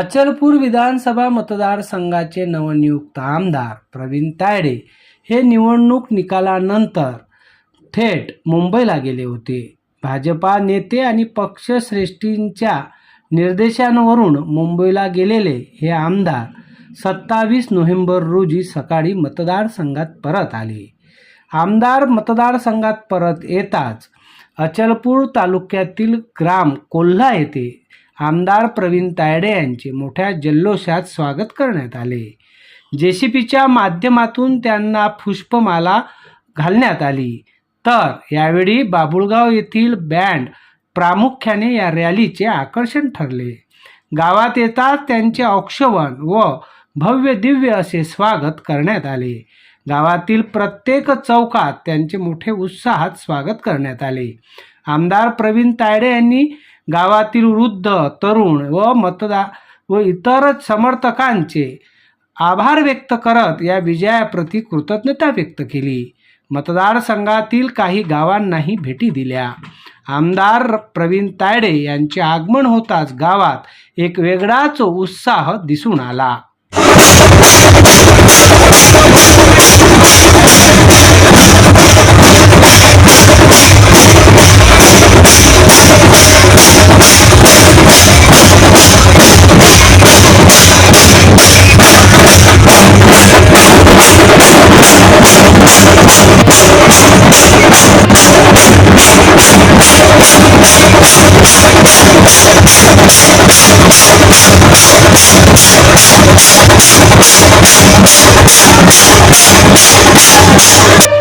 अचलपूर विधानसभा मतदारसंघाचे नवनियुक्त आमदार प्रवीण तायडे हे निवडणूक निकालानंतर थेट मुंबईला गेले होते. भाजपा नेते आणि पक्षश्रेष्ठींच्या निर्देशांवरून मुंबईला गेलेले हे आमदार सत्तावीस नोव्हेंबर रोजी सकाळी मतदारसंघात परत आले. आमदार मतदारसंघात परत येताच अचलपूर तालुक्यातील ग्राम कोल्हा येथे आमदार प्रवीण तायडे यांचे मोठ्या जल्लोषात स्वागत करण्यात आले. जे सी पीच्या माध्यमातून त्यांना पुष्पमाला घालण्यात आली. तर यावेळी बाबुळगाव येथील बँड प्रामुख्याने या रॅलीचे आकर्षण ठरले. गावात येताच त्यांचे औक्षवण व भव्य दिव्य असे स्वागत करण्यात आले. गावातील प्रत्येक चौकात त्यांचे मोठे उत्साहात स्वागत करण्यात आले. आमदार प्रवीण तायडे यांनी गावातील वृद्ध तरुण व मतदार व इतर समर्थकांचे आभार व्यक्त करत या विजयाप्रती कृतज्ञता व्यक्त केली. मतदारसंघातील काही गावांनाही भेटी दिल्या. आमदार प्रवीण तायडे यांचे आगमन होताच गावात एक वेगळाच उत्साह दिसून आला. Thank you.